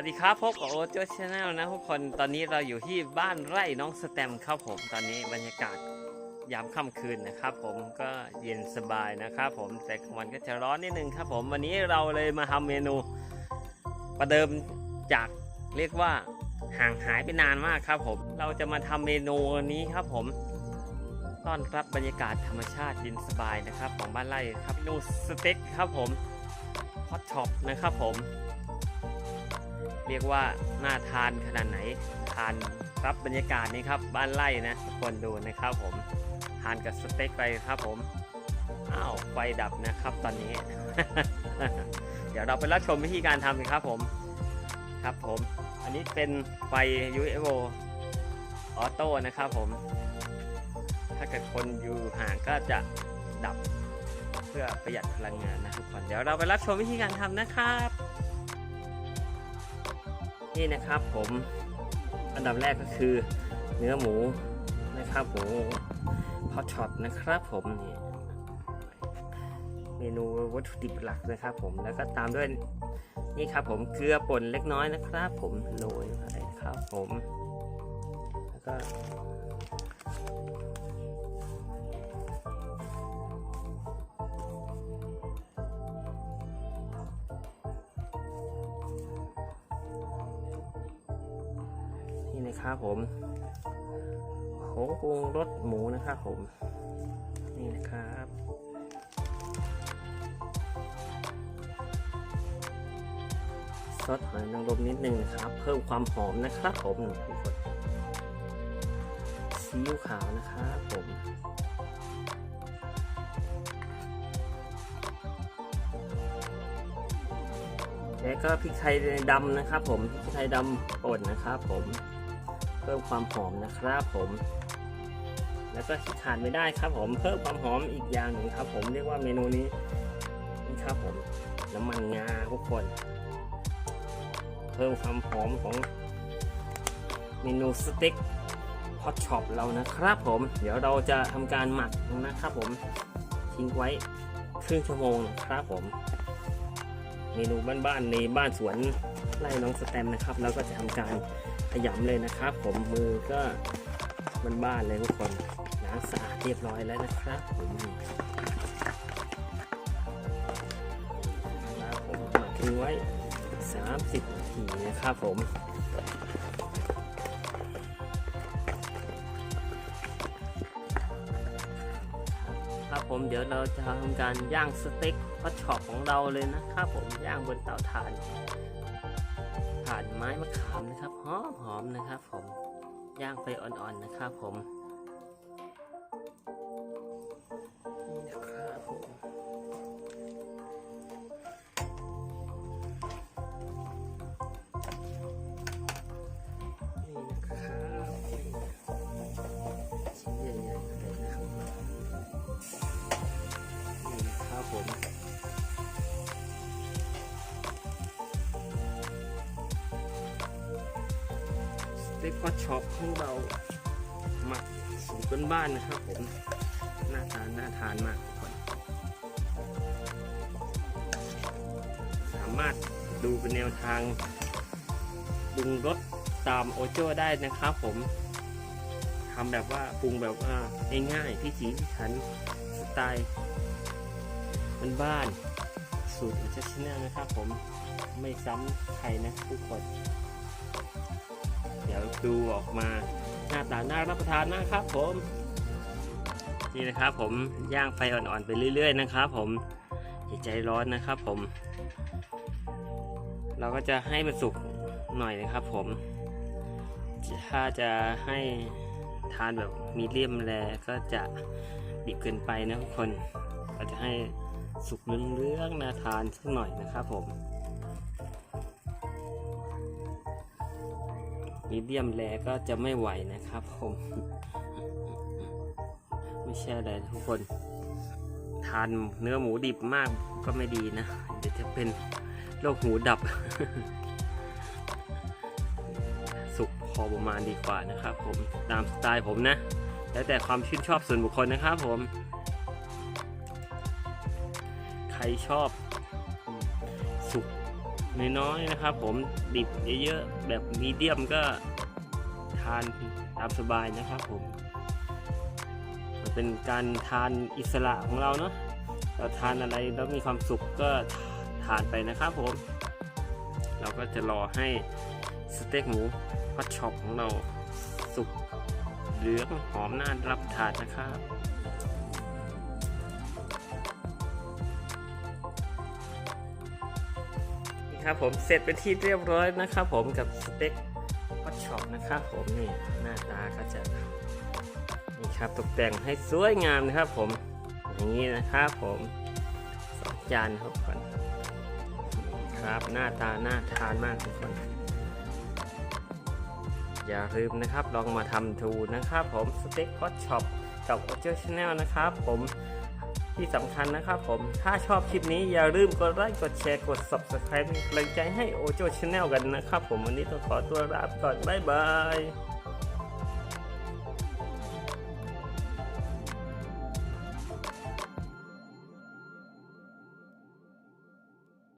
วัสดีครับพบกับโอ๊ตโจชแนลนะทุกคนตอนนี้เราอยู่ที่บ้านไร่น้องสแตมครับผมตอนนี้บรรยากาศยามค่ำคืนนะครับ ผมก็เย็นสบายนะครับผมแต่กลางวันก็จะร้อนนิดนึงครับ ผมวันนี้เราเลยมาทำเมนู ประเดิมจากเรียกว่าห่างหายไปนานมากครับ ผมเราจะมาทำเมนูนี้ครับ ผมต้อนรับบรรยากาศธรรมชาติเย็นสบายนะครับ ของบ้านไร่ครับเมนูสเต็กครับผมฮอตช็อปนะครับผม เรียกว่าน่าทานขนาดไหน ทานรับบรรยากาศนี้ครับบ้านไร่นะทุกคนดูนะครับผมทานกับสเต็กไปครับผมอ้าวไฟดับนะครับตอนนี้ เดี๋ยวเราไปรับชมวิธีการทำกันครับผมครับผม อันนี้เป็นไฟ UFO ออโต้นะครับผม ถ้าเกิดคนอยู่ห่างก็จะดับเพื่อประหยัดพลังงานนะทุกคน เดี๋ยวเราไปรับชมวิธีการทำนะครับ นี่นะครับผมอันดับแรกก็คือเนื้อหมูนะครับหมูพอช็อตนะครับผมนี่เมนูวัตถุดิบหลักนะครับผมแล้วก็ตามด้วยนี่ครับผมเกลือป่นเล็กน้อยนะครับ ผมโรยไปครับผมแล้วก็ นะครับผมผงปรุงรสหมูนะครับผม นี่นะครับซอสหอยนางรมนิดนึงนะครับ เพิ่มความหอมนะครับผมทุกคนซีอิ๊วขาวนะครับผมแล้วก็พริกไทยดำนะครับผมพริกไทยดำป่นนะครับผม พิ่มความหอมนะครับผม แล้วก็ที่ขาดไม่ได้ครับผมเพิ่มความหอมอีกอย่างหนึ่งครับ ผมเรียกว่าเมนูนี้นี่ครับผมน้ำมันงาทุกคน เพิ่มความหอมของเมนูสเต็กฮอตช็อปเรานะครับผม เดี๋ยวเราจะทำการหมักนะครับผมทิ้งไว้ครึ่งชั่วโมงนะครับผม เมนูบ้านๆในบ้านสวน ไร่น้องสแตมนะครับแล้วก็จะทำการขยำเลยนะครับ ผมมือก็มันบ้านเลยทุกคนล้างสะอาดเรียบร้อยแล้วนะครับผมครับผมหมักทิ้งไว้ 30นาทีนะครับผมครับผมเดี๋ยวเราจะทำการย่างสเต็กฮอตช็อปของเราเลยนะครับผมย่างบนเตาถ่าน ถ่านไม้มะขามนะครับหอมหอมๆนะครับผมย่างไฟอ่อนๆนะครับผมนี่นะครับผมนี่นะครับชิ้นใหญ่ๆเลยนะครับนี่นะครับผม เต็กก็ช็อปของเราหมักสูตรบ้านๆนะครับผมหน้าทานน่าทานมากทุกคนสามารถดูเป็นแนวทางปรุงรสตามโอโจ้ได้นะครับผมทำแบบว่าปรุงแบบว่าง่ายๆพิถีพิถันสไตล์มันบ้านๆสูตรของเชฟชแนลนะครับผมไม่ซ้ำใครนะทุกคน เดี๋ยวดูออกมาหน้าตาน่ารับประทานนะครับผมนี่นะครับผมย่างไฟอ่อนๆไปเรื่อย ๆ นะครับ ผมอย่าใจร้อนนะครับ ผม เราก็จะให้มันสุกหน่อยนะครับ ผม ถ้าจะให้ทานแบบมีเดียมแรก็จะดิบเกินไปนะทุกคนก็จะให้สุกเรื่องๆน่าทานสักหน่อยนะครับผม มีเดียมแรก็จะไม่ไหวนะครับผม ไม่ใช่อะไรทุกคน ทานเนื้อหมูดิบมากก็ไม่ดีนะ เดี๋ยวจะเป็นโรคหูดับ สุกพอประมาณดีกว่านะครับผมตามสไตล์ผมนะ แล้วแต่ความชื่นชอบส่วนบุคคลนะครับผม ใครชอบ น้อยๆนะครับ ผมดิบเยอะๆแบบมีเดียมก็ทานตามสบายนะครับผมมันเป็นการทานอิสระของเราเนาะเราทานอะไรแล้วมีความสุขก็ทานไปนะครับผม เราก็จะรอให้สเต็กหมูฮอตช็อปของเราสุกเหลืองหอมน่ารับทานนะครับ ครับผมเสร็จเป็นที่เรียบร้อยนะครับผมกับสเต็กฮอตช็อปนะครับผมนี่หน้าตาก็จะนี่ครับตกแต่งให้สวยงามนะครับผมอย่างนี้นะครับผมสองจานครับทุกคนครับหน้าตาน่าทานมากทุกคน อย่าลืมนะครับลองมาทำดูนะครับผมสเต็กฮอตช็อปกับโอเจอร์ชาแนลนะครับผม ที่สำคัญนะครับผม ถ้าชอบคลิปนี้อย่าลืมกดไลค์กดแชร์กด Subscribe เป็นกำลังใจให้โอโจชาแนลกันนะครับผมวันนี้ต้องขอตัวลาไปก่อนบ๊ายบาย